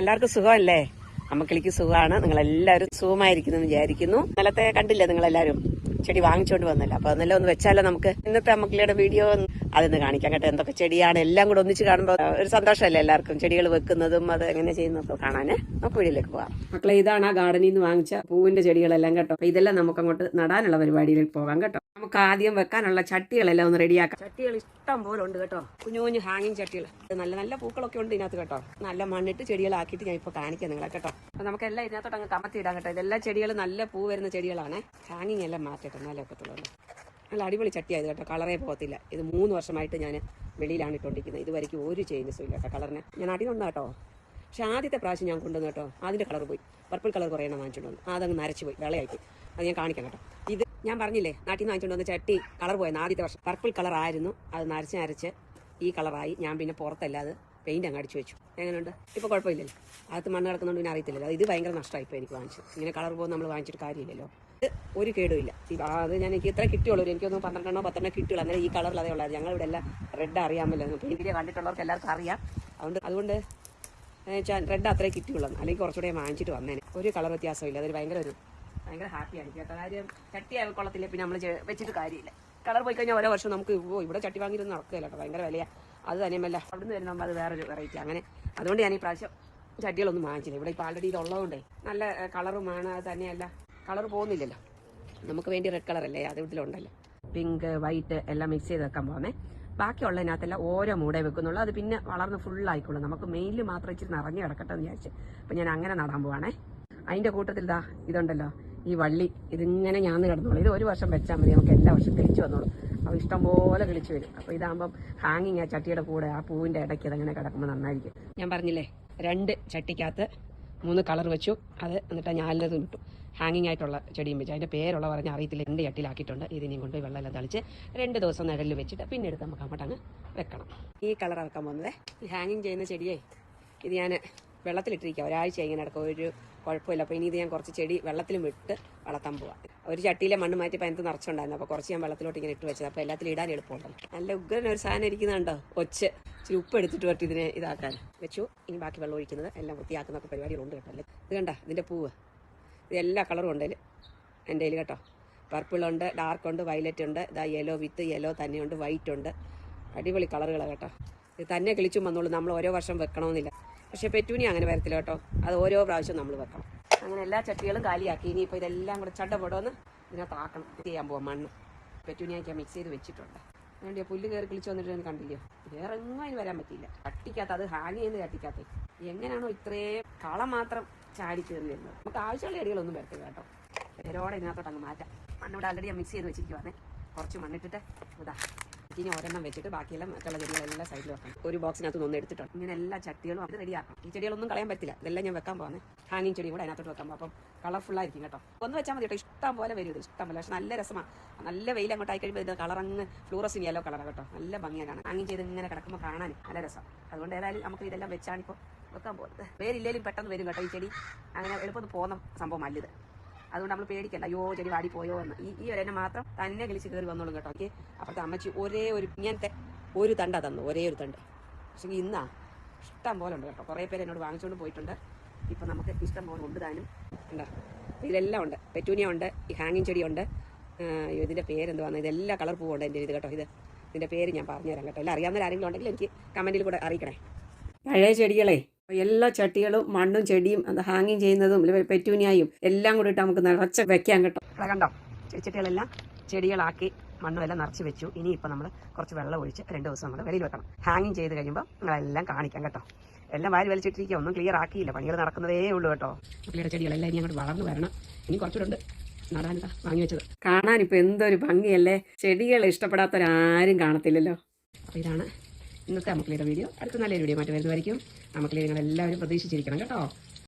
എല്ലാവർക്കും സുഖമല്ലേ? അമ്മക്കിളിക്ക് സുഖമാണ്. നിങ്ങൾ എല്ലാവരും സുഖമായിരിക്കുന്നു വിചാരിക്കുന്നു. ഇന്നലത്തെ കണ്ടില്ലേ നിങ്ങൾ എല്ലാവരും ചെടി വാങ്ങിച്ചുകൊണ്ട് വന്നല്ലോ. അപ്പൊ അതെല്ലാം ഒന്ന് വെച്ചാലോ നമുക്ക്? ഇന്നത്തെ അമ്മക്കിളിയുടെ വീഡിയോ അതൊന്ന് കാണിക്കാം കേട്ടോ. എന്തൊക്കെ ചെടിയാണ്? എല്ലാം കൂടെ ഒന്നിച്ച് കാണുമ്പോൾ ഒരു സന്തോഷമല്ലേ എല്ലാവർക്കും? ചെടികൾ വെക്കുന്നതും അത് എങ്ങനെ ചെയ്യുന്നതൊക്കെ കാണാന്. നമുക്ക് വീട്ടിലേക്ക് പോകാം മക്കളെ ഇതാണ് ആ ഗാർഡനിൽ നിന്ന് വാങ്ങിച്ച പൂവിന്റെ ചെടികളെല്ലാം കേട്ടോ. ഇതെല്ലാം നമുക്ക് അങ്ങോട്ട് നടാനുള്ള പരിപാടിയിലേക്ക് പോകാം കേട്ടോ. നമുക്ക് ആദ്യം വെക്കാനുള്ള ചട്ടികളെല്ലാം ഒന്ന് റെഡിയാക്കാം. ചട്ടികൾ ഇഷ്ടം പോലെ ഉണ്ട് കേട്ടോ. കുഞ്ഞു കുഞ്ഞു ഹാങ്ങിങ് ചട്ടികൾ. നല്ല നല്ല പൂക്കളൊക്കെ ഉണ്ട് ഇതിനകത്ത് കേട്ടോ. നല്ല മണ്ണിട്ട് ചെടികളാക്കിയിട്ട് ഞാൻ ഇപ്പോൾ കാണിക്കാം നിങ്ങളെ കേട്ടോ. അപ്പൊ നമുക്ക് എല്ലാം ഇതിനകത്തോട്ട് അങ്ങ് കമത്തി ഇടാം കേട്ടോ. ഇതെല്ലാം ചെടികൾ നല്ല പൂ വരുന്ന ചെടികളാണ്. ഹാങ്ങിങ് എല്ലാം മാറ്റട്ടെ നല്ല ഒക്കത്തുള്ളൂ നല്ല അടിപൊളി ചട്ടിയായത് കേട്ടോ. കളറേ പോകത്തില്ല. ഇത് മൂന്ന് വർഷമായിട്ട് ഞാൻ വെളിയിലാണ് ഇട്ടുകൊണ്ടിരിക്കുന്നത് ഇതുവരെയ്ക്കും ഒരു ചേഞ്ചസും ഇല്ല കേട്ടോ കളറിന്. ഞാൻ അടിയുണ്ട് കേട്ടോ. പക്ഷെ ആദ്യത്തെ പ്രാവശ്യം ഞാൻ കൊണ്ടുവന്നു കേട്ടോ. അതിന്റെ കളർ പോയി. പർപ്പിൾ കളർ കുറേ എണ്ണം വാങ്ങിച്ചുകൊണ്ട് വന്നു. അതങ്ങ് നരച്ചു പോയി. വെള്ളയായി പോയി അത് ഞാൻ കാണിക്കാം കേട്ടോ. ഇത് ഞാൻ പറഞ്ഞില്ലേ നാട്ടിൽ നിന്ന് വാങ്ങിച്ചുകൊണ്ട് വന്ന ചട്ടി കളർ പോയെന്ന് ആദ്യത്തെ വർഷം. പർപ്പിൾ കളർ ആയിരുന്നു. അത് നരച്ച് നരച്ച് ഈ കളറായി ഞാൻ പിന്നെ പുറത്തല്ലാതെ പെയിന്റ് അങ്ങ് അടിച്ചു വെച്ചു. എങ്ങനെയുണ്ട്? ഇപ്പോൾ കുഴപ്പമില്ലല്ലോ. അകത്ത് മണ്ണ് കിടക്കുന്നതുകൊണ്ട് പിന്നെ അറിയത്തില്ലല്ലോ. ഇത് ഭയങ്കര നഷ്ടമായി ഇപ്പോൾ എനിക്ക് വാങ്ങിച്ചു ഇങ്ങനെ കളർ പോകുമ്പോൾ നമ്മൾ വാങ്ങിച്ചിട്ട് കാര്യമില്ലല്ലോ. ഇത് ഒരു കേടുമില്ല അത് ഞാൻ എനിക്ക് ഇത്ര കിട്ടിയുള്ളൂ. എനിക്കൊന്ന് പന്ത്രണ്ടെണ്ണോ പത്തെണ്ണോ കിട്ടിയുള്ളൂ. അന്നേരം ഈ കളറിൽ അതേ ഉള്ളത് ഞങ്ങളിവിടെ എല്ലാം റെഡ് അറിയാമല്ലോ പെയിന്റിനെ കണ്ടിട്ടുള്ളവർക്ക് എല്ലാവർക്കും അറിയാം. അതുകൊണ്ട് അതുകൊണ്ട് റെഡ് അത്രേ കിട്ടിയുള്ളൂ. അല്ലെങ്കിൽ കുറച്ചുകൂടെ വാങ്ങിച്ചിട്ട് വന്നേനെ. ഒരു കളർ വ്യത്യാസമില്ല. അതൊരു ഭയങ്കര ഒരു ഭയങ്കര ഹാപ്പിയാണ് കേട്ടോ കാര്യം ചട്ടി ആയി കൊള്ളത്തില്ല. പിന്നെ നമ്മൾ വെച്ചിട്ട് കാര്യമില്ല. കളർ പോയി കഴിഞ്ഞാൽ ഓരോ വർഷം നമുക്ക് ഇവിടെ ചട്ടി വാങ്ങിയിരുന്ന് നടക്കുകയില്ല കേട്ടോ. ഭയങ്കര വിലയാണ് അത് തന്നെയല്ല അവിടെ നിന്ന് വരുമ്പോൾ അത് വേറൊരു വെറൈറ്റി അങ്ങനെ അതുകൊണ്ട് ഞാൻ ഈ പ്രാവശ്യം ചട്ടികളൊന്നും വാങ്ങിച്ചില്ല. ഇവിടെ ഇപ്പോൾ ആൾറെഡി ഇതുള്ളതുകൊണ്ടേ നല്ല കളറുമാണ് അത് തന്നെയല്ല. കളർ പോകുന്നില്ലല്ലോ. നമുക്ക് വേണ്ടി റെഡ് കളറല്ലേ അത് ഇതിലുണ്ടല്ലോ. പിങ്ക് വൈറ്റ് എല്ലാം മിക്സ് ചെയ്ത് വെക്കാൻ പോകുന്നേ ബാക്കിയുള്ളതിനകത്തെല്ലാം ഓരോ മൂടേ വെക്കുന്നുള്ളൂ. അത് പിന്നെ വളർന്ന് ഫുൾ ആയിക്കോളും. നമുക്ക് മെയിനിൽ മാത്രം ഇച്ചിരി നിറഞ്ഞു കിടക്കട്ടെ എന്ന് വിചാരിച്ച്. അപ്പം ഞാൻ അങ്ങനെ നടാൻ പോവാണേ. അതിന്റെ കൂട്ടത്തിൽ ഇതാ ഇതുണ്ടല്ലോ. ഈ വള്ളി. ഇതിങ്ങനെ ഞാൻ കിടന്നോളൂ. ഇത് ഒരു വർഷം വെച്ചാൽ മതി. നമുക്ക് എല്ലാ വർഷം കിളിച്ചു വന്നോളൂ. അപ്പോൾ ഇഷ്ടംപോലെ കിളിച്ചു വരും. അപ്പോൾ ഇതാകുമ്പം ഹാങ്ങിങ് ആ ചട്ടിയുടെ കൂടെ ആ പൂവിന്റെ ഇടയ്ക്ക് അതങ്ങനെ കിടക്കുമ്പോൾ നന്നായിരിക്കും. ഞാൻ പറഞ്ഞില്ലേ രണ്ട് ചട്ടിക്കകത്ത് മൂന്ന് കളർ വെച്ചു. അത് എന്നിട്ട് ഞാലിനത് ഇട്ടു. ഹാങ്ങിങ് ആയിട്ടുള്ള ചെടിയും വെച്ചു. അതിന്റെ പേരുള്ള പറഞ്ഞ അറിയത്തില്ല. രണ്ട് ചട്ടിയിലാക്കിയിട്ടുണ്ട്. ഇതിനെയും കൊണ്ടുപോയി വെള്ളമെല്ലാം തളിച്ച് രണ്ട് ദിവസം നിഴലിൽ വെച്ചിട്ട് പിന്നെ എടുത്ത് നമുക്ക് അങ്ങോട്ട് അങ്ങ് വെക്കണം. ഈ കളർ ഇറക്കാൻ പോകുന്നത് ഹാങ്ങിങ് ചെയ്യുന്ന ചെടിയേ ഇത് ഞാൻ വെള്ളത്തിലിട്ടിരിക്കുക. ഒരാഴ്ച ഇങ്ങനെ നടക്കും ഒരു കുഴപ്പമില്ല. അപ്പോൾ ഇനി ഇത് ഞാൻ കുറച്ച് ചെടി വെള്ളത്തിലും വിട്ട് വളർത്താൻ പോവാം. ഒരു ചട്ടിയിലെ മണ്ണ് മാറ്റിയപ്പോൾ അതിനകത്ത് നിറച്ചുണ്ടായിരുന്നു. അപ്പോൾ കുറച്ച് ഞാൻ വെള്ളത്തിലോട്ട് ഇങ്ങനെ ഇട്ട് വെച്ചത്. അപ്പോൾ എല്ലാത്തിലും ഇടാൻ എളുപ്പമുണ്ടല്ലോ നല്ല ഉഗ്രൻ ഒരു സാധനം ഇരിക്കുന്നുണ്ടോ? ഒച്ച്. ഇച്ചിരി ഉപ്പ് എടുത്തിട്ട് പറ്റും ഇതിനെ ഇതാക്കാൻ. വെച്ചു. ഇനി ബാക്കി വെള്ളം ഒഴിക്കുന്നത് എല്ലാം വൃത്തിയാക്കുന്ന ഒക്കെ പരിപാടികളുണ്ട് കേട്ടോ. അല്ലേ? ഇത് കണ്ട? ഇതിന്റെ പൂവ്. ഇത് എല്ലാ കളറും ഉണ്ട് അതിൽ എന്റെ കയ്യിൽ കേട്ടോ. പർപ്പിളുണ്ട് ഡാർക്ക് ഉണ്ട് വയലറ്റ് ഉണ്ട്. ഇതാ യെല്ലോ വിത്ത് യെല്ലോ തന്നെയുണ്ട് വൈറ്റ് ഉണ്ട്. അടിപൊളി കളറുകളാണ് കേട്ടോ. ഇത് തന്നെ കിളിച്ചും വന്നോളൂ. നമ്മൾ ഓരോ വർഷം വെക്കണമെന്നില്ല. പക്ഷേ പെറ്റൂനി അങ്ങനെ വരത്തില്ല കേട്ടോ. അത് ഓരോ പ്രാവശ്യം നമ്മൾ വെക്കണം. അങ്ങനെ എല്ലാ ചട്ടികളും കാലിയാക്കി. ഇനിയിപ്പോൾ ഇതെല്ലാം കൂടെ ചട്ടപ്പൊടോന്ന് ഇതിനകത്ത് ആക്കണം ഇത് ചെയ്യാൻ പോകാം മണ്ണ്. പെറ്റൂനിയാക്കി മിക്സ് ചെയ്ത് വെച്ചിട്ടുണ്ട്. അതുകൊണ്ട് പുല്ല് കയറി കിളിച്ച് വന്നിട്ട് ഞാൻ കണ്ടില്ലയോ വേറെ എങ്ങും അതിന് വരാൻ പറ്റിയില്ല. കട്ടിക്കാത്ത അത് ഹാങ് ചെയ്യുന്ന കട്ടിക്കാത്ത. എങ്ങനെയാണോ ഇത്രയും കളം മാത്രം ചാടി കയറി വരുന്നത്. നമുക്ക് ആവശ്യമുള്ള ചെടികളൊന്നും വരത്തില്ല കേട്ടോ. വേരോടെ ഇതിനകത്തോട്ട് അങ്ങ് മാറ്റാം. മണ്ണോട് ആൾറെഡി ഞാൻ മിക്സ് ചെയ്ത് വെച്ചിരിക്കുവാണേ. കുറച്ച് മണ്ണിട്ടിട്ട് ഇതാ. ഇനി ഒരെണ്ണം വെച്ചിട്ട് ബാക്കിയെല്ലാം മറ്റുള്ള ചെടികളെല്ലാം സൈഡിൽ വെക്കണം. ഒരു ബോക്സിനകത്ത് ഒന്ന് എടുത്തിട്ടുണ്ട്. ഇങ്ങനെ എല്ലാ ചട്ടികളും അത് റെഡിയാക്കാം ഈ ചെടികളൊന്നും കളയാൻ പറ്റില്ല. ഇതെല്ലാം ഞാൻ വെക്കാൻ പോകുന്നത് ഹാങ്ങിങ് ചെടി കൂടെ അതിനകത്തോട്ട് വെക്കാൻ പോകും അപ്പം കളർഫുൾ ആയിരിക്കും കേട്ടോ. ഒന്ന് വെച്ചാൽ മതി കേട്ടോ. ഇഷ്ടം പോലെ വരും ഇത്. ഇഷ്ടം പോലെ. പക്ഷെ നല്ല രസമാണ് നല്ല വെയിൽ അങ്ങോട്ട് ആയി കഴിയുമ്പോൾ ഇത് കളർ അങ്ങ് ഫ്ലൂറസിന് യെല്ലോ കളർ കേട്ടോ. നല്ല ഭംഗിയാണ് ഹാങ്ങിങ് ചെയ്ത് ഇങ്ങനെ കിടക്കുമ്പോൾ കാണാൻ നല്ല രസം. അതുകൊണ്ട് ഏതായാലും നമുക്ക് ഇതെല്ലാം വെച്ചാണിപ്പോൾ വെക്കാൻ പോകുന്നത് വേരില്ലേലും പെട്ടെന്ന് വരും കേട്ടോ ഈ ചെടി. അങ്ങനെ എളുപ്പം പോകുന്ന സംഭവം അല്ലിത് അതുകൊണ്ട് നമ്മൾ പേടിക്കണ്ട. അയ്യോ ചെടി വാടി പോയോ എന്ന്. ഈ ഈ ഒരെന്നെ മാത്രം തന്നെ കിളിച്ച് കയറി വന്നോളും കേട്ടോ. ഓക്കെ? അപ്പോഴത്തെ അമ്മച്ചി ഒരേ ഒരു ഇങ്ങനത്തെ ഒരു തണ്ട തന്നു. ഒരേ ഒരു തണ്ട്. പക്ഷെ ഇന്നാ ഇഷ്ടം പോലെ ഉണ്ട് കേട്ടോ. കുറേ പേര് എന്നോട് വാങ്ങിച്ചുകൊണ്ട് പോയിട്ടുണ്ട്. ഇപ്പം നമുക്ക് ഇഷ്ടം പോലെ ഉണ്ട് താനും. ഉണ്ടോ ഇതിലെല്ലാം ഉണ്ട്. പെറ്റൂനിയ ഉണ്ട് ഈ ഹാങ്ങിങ് ചെടിയുണ്ട് ഇതിന്റെ പേരെന്തുവാന്ന് ഇതെല്ലാം കളർ പൂവുണ്ട് എന്റെ ഇത് കേട്ടോ. ഇത് ഇതിന്റെ പേര് ഞാൻ പറഞ്ഞുതരാം കേട്ടോ. എല്ലാം അറിയാവുന്ന ആരെങ്കിലും ഉണ്ടെങ്കിൽ എനിക്ക് കമന്റിൽ കൂടെ അറിയിക്കണേ. പഴയ ചെടികളെ എല്ലാ ചട്ടികളും മണ്ണും ചെടിയും അത് ഹാങ്ങിങ് ചെയ്യുന്നതും പെറ്റൂനിയായും എല്ലാം കൂടി ഇട്ട് നമുക്ക് നിറച്ച് വെക്കാൻ കിട്ടും. ഇവിടെ കണ്ടോ? ചെടിച്ചട്ടികളെല്ലാം ചെടികളാക്കി മണ്ണും എല്ലാം നിറച്ച് വെച്ചു. ഇനി ഇപ്പം നമ്മൾ കുറച്ച് വെള്ളം ഒഴിച്ച് രണ്ട് ദിവസം നമ്മൾ വെളിയിൽ വെക്കണം. ഹാങ്ങിങ് ചെയ്ത് കഴിയുമ്പോൾ നിങ്ങളെല്ലാം കാണിക്കാം കേട്ടോ. എല്ലാം വാരി വലിച്ചിട്ടിരിക്കുക. ഒന്നും ക്ലിയർ ആക്കിയില്ല. പണികൾ നടക്കുന്നതേ ഉള്ളൂ കേട്ടോ. പുള്ളിയുടെ ചെടികളെല്ലാം ഇനി അങ്ങോട്ട് വളർന്നു വരണം. ഇനി കുറച്ചുകൂടെ നടാനിതാ വാങ്ങി വെച്ചത്. കാണാൻ ഇപ്പം എന്തൊരു ഭംഗിയല്ലേ? ചെടികൾ ഇഷ്ടപ്പെടാത്തവരാരും കാണത്തില്ലല്ലോ. അപ്പോൾ ഇതാണ് ഇന്നത്തെ നമുക്ക് വീഡിയോ. അടുത്ത നല്ലൊരു വീഡിയോ മാറ്റി വരുന്നതായിരിക്കും. നിങ്ങൾ എല്ലാവരും പ്രതീക്ഷിച്ചിരിക്കണം കേട്ടോ.